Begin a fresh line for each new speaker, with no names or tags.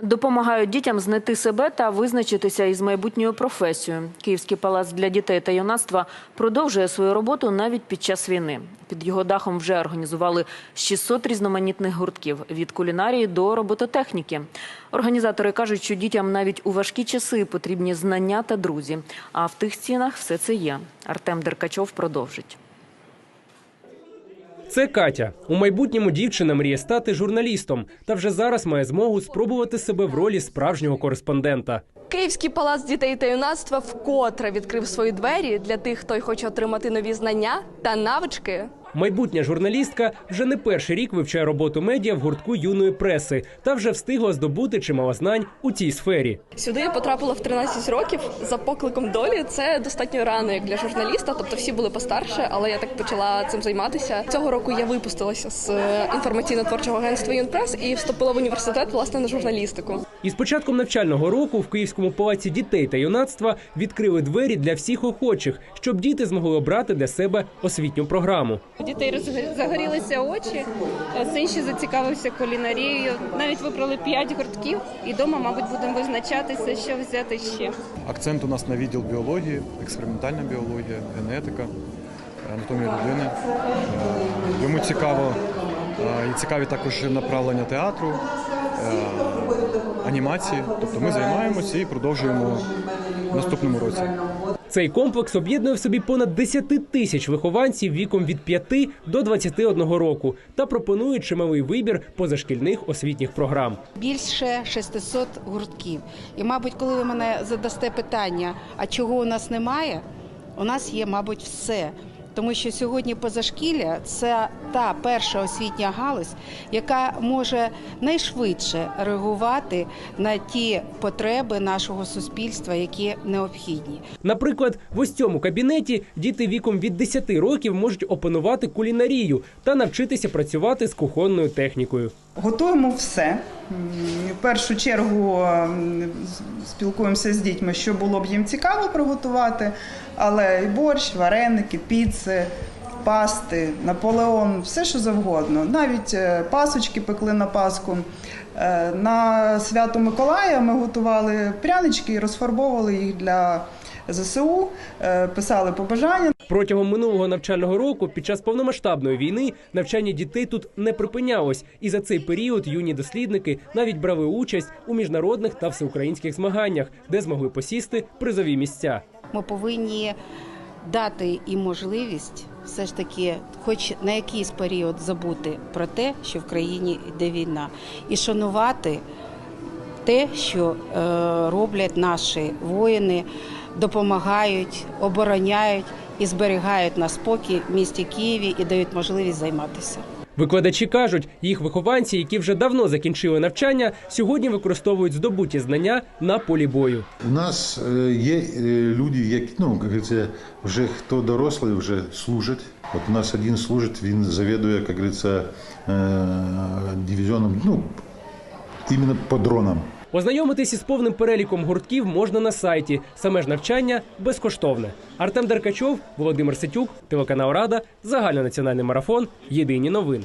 Допомагають дітям знайти себе та визначитися із майбутньою професією. Київський палац для дітей та юнацтва продовжує свою роботу навіть під час війни. Під його дахом вже організували 600 різноманітних гуртків від кулінарії до робототехніки. Організатори кажуть, що дітям навіть у важкі часи потрібні знання та друзі. А в тих стінах все це є. Артем Деркачов продовжить.
Це Катя. У майбутньому дівчина мріє стати журналістом та вже зараз має змогу спробувати себе в ролі справжнього кореспондента.
Київський палац дітей та юнацтва вкотре відкрив свої двері для тих, хто хоче отримати нові знання та навички.
Майбутня журналістка вже не перший рік вивчає роботу медіа в гуртку юної преси та вже встигла здобути чимало знань у цій сфері.
Сюди я потрапила в 13 років за покликом долі. Це достатньо рано як для журналіста. Тобто всі були постарше, але я так почала цим займатися. Цього року я випустилася з е, інформаційно-творчого агентства Юнпрес і вступила в університет власне на журналістику.
І з початком навчального року в Київському палаці дітей та юнацтва відкрили двері для всіх охочих, щоб діти змогли обрати для себе освітню програму.
У дітей загорілися очі, син ще зацікавився кулінарією. Навіть вибрали п'ять гуртків, і вдома, мабуть, будемо визначатися, що взяти ще.
Акцент у нас на відділ біології, експериментальна біологія, генетика, анатомія людини. Е, Йому цікаво е, і цікаві також направлення театру, е, анімації. Тобто ми займаємося і продовжуємо в наступному році.
Цей комплекс об'єднує в собі понад 10 тисяч вихованців віком від 5 до 21 року та пропонує чималий вибір позашкільних освітніх програм.
більше 600 гуртків. І, мабуть, коли ви мене задасте питання, а чого у нас немає, у нас є, мабуть, все. Тому що сьогодні позашкілля це та перша освітня галузь, яка може найшвидше реагувати на ті потреби нашого суспільства, які необхідні.
Наприклад, в ось цьому кабінеті діти віком від 10 років можуть опанувати кулінарію та навчитися працювати з кухонною технікою.
Готуємо все. В першу чергу спілкуємося з дітьми, що було б їм цікаво приготувати, але і борщ, вареники, піци, пасти, наполеон, все що завгодно. Навіть е, пасочки пекли на Пасху. Е, На свято Миколая ми готували прянички і розфарбовували їх для ЗСУ, е, писали побажання.
Протягом минулого навчального року, під час повномасштабної війни, навчання дітей тут не припинялось, і за цей період юні дослідники навіть брали участь у міжнародних та всеукраїнських змаганнях, де змогли посісти призові місця.
Ми повинні дати і можливість все ж таки, хоч на якийсь період забути про те, що в країні йде війна, і шанувати те, що е, роблять наші воїни, допомагають, обороняють і зберігають на спокій в місті Києві і дають можливість займатися.
Викладачі кажуть, їх вихованці, які вже давно закінчили навчання, сьогодні використовують здобуті знання на полі бою.
У нас е, є е, люди, які ну як говориться, вже хто дорослий, вже служить. От у нас один служить, він завідує, як говориться, е, дивізіоном, ну іменно по дронам.
Ознайомитись із повним переліком гуртків можна на сайті. Саме ж навчання безкоштовне. Артем Деркачов, Володимир Сетюк, телеканал Рада, загальнонаціональний марафон. Єдині новини.